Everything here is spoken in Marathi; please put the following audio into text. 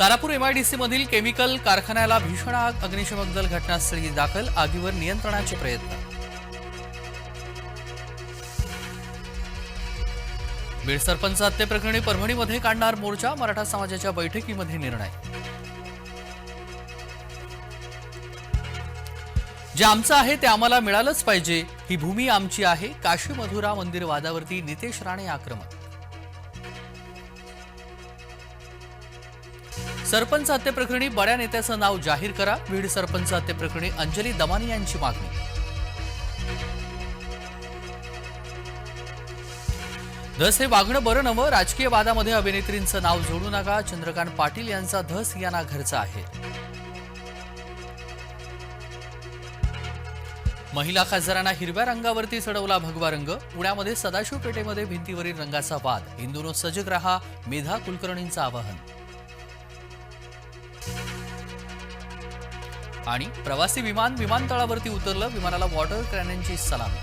तारापूर एमआयडीसी मधील केमिकल कारखान्याला भीषण आग अग्निशमक दल घटनास्थळी दाखल आगीवर नियंत्रणाचे प्रयत्न. बीड सरपंच हत्येप्रकरणी परभणीमध्ये काढणार मोर्चा मराठा समाजाच्या बैठकीमध्ये निर्णय. जे आमचं आहे ते आम्हाला मिळालंच पाहिजे. ही भूमी आमची आहे. काशी मधुरा मंदिर वादावरती नितेश राणे आक्रमक. सरपंच हत्येप्रकरणी बड्या नेत्याचं नाव जाहीर करा. बीड सरपंच हत्येप्रकरणी अंजली दमानी यांची मागणी. धस हे वागणं बरं नवं राजकीय वादामध्ये अभिनेत्रींचं नाव जोडू नका. चंद्रकांत पाटील यांचा धस यांना घरचा आहे. महिला खासदारांना हिरव्या रंगावरती चढवला भगवा रंग. पुण्यामध्ये सदाशिव पेठेमध्ये भिंतीवरील रंगाचा वाद. हिंदूनो सजग रहा. मेधा कुलकर्णींचं आवाहन. आणि प्रवासी विमान विमानतळावरती उतरलं विमानाला वॉटर क्रॅनची सलामी.